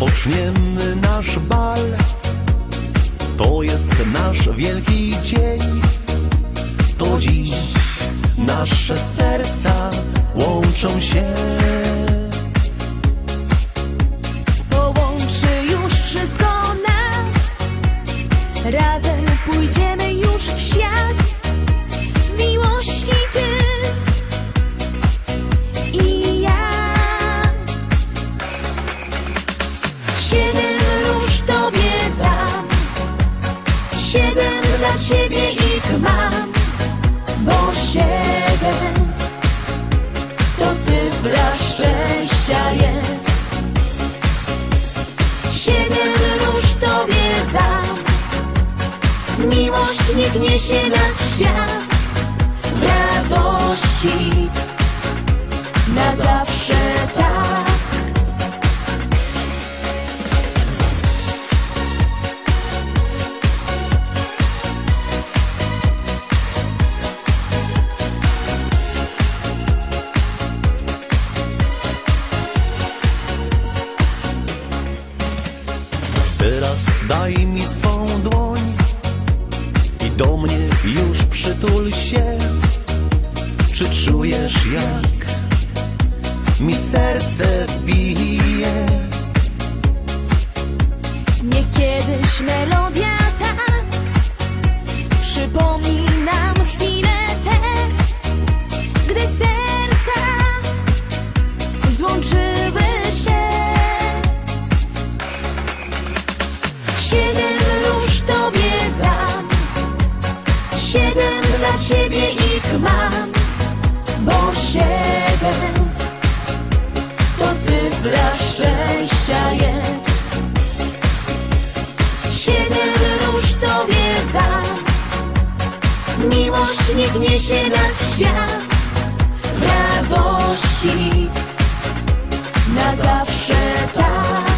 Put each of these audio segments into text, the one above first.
Rozpoczniemy nasz bal. To jest nasz wielki dzień. To dziś nasze serca łączą się. Połączy już wszystko nas. Razem Siedem dla ciebie ich mam Bo siedem to cyfra szczęścia jest. Siedem róż tobie dam Miłość niech niesie nas świat radości Na zawsze daj mi swą dłoń I do mnie już przytul się. Czy czujesz jak mi serce bije? Nie kiedyś cyfra szczęścia jest. Siedem róż tobie dam Miłość niech niesie nas świat. Radości. Na zawsze tak.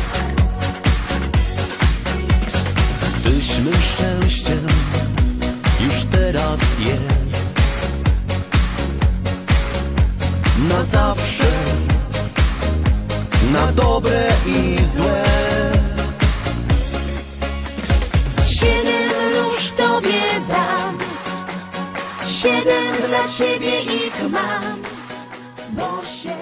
Byśmy szczęściem już teraz jest. Na zawsze na dobre i złe. Siedem róż tobie dam, siedem dla ciebie ich mam, bo się